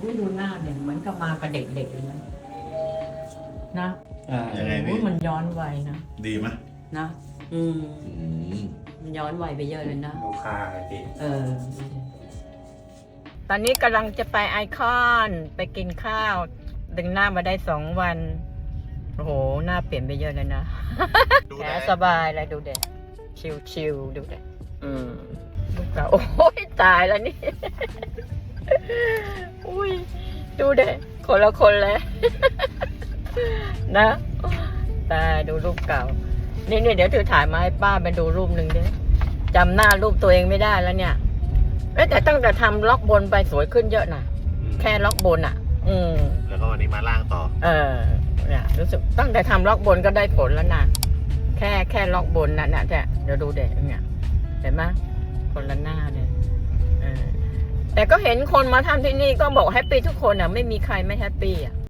อุ้ยดูหน้าเนี่ยเหมือนกับมากับเด็กๆเลยนะนะอ่ายังไงโอ้พี่ยมันย้อนวัยนะดีไหมนะ อืม อืม มันย้อนวัยไปเยอะเลยนะดูคางอะพี่ เออ ตอนนี้กำลังจะไปไอคอนไปกินข้าว ดึงหน้ามาได้สองวัน โอ้โห หน้าเปลี่ยนไปเยอะเลยนะดูแผลแลสบายเลยดูเด็กชิวชิวๆดูเด็กอืมลูกสาวโอ้ยตายแล้วนี่อุ้ย ดูเด็กคนละคนเลยนะตายดูรูปเก่า นี่นี่เดี๋ยวถือถ่ายมาให้ป้าไปดูรูปหนึ่งดิจำหน้ารูปตัวเองไม่ได้แล้วเนี่ยเอ้ยแต่ตั้งแต่ทำล็อกบนไปสวยขึ้นเยอะนะแค่ล็อกบนอะ อืม แล้วก็วันนี้มาล่างต่อ เออเนี่ยรู้สึกตั้งแต่ทำล็อกบนก็ได้ผลแล้วนะแค่แค่ล็อกบนนะเนี่ยแต่เดี๋ยวดูเด็กเนี่ยเห็นไหม แต่ก็เห็นคนมาทำที่นี่ก็บอกแฮปปี้ทุกคนอะ ไม่มีใครไม่แฮปปี้อะ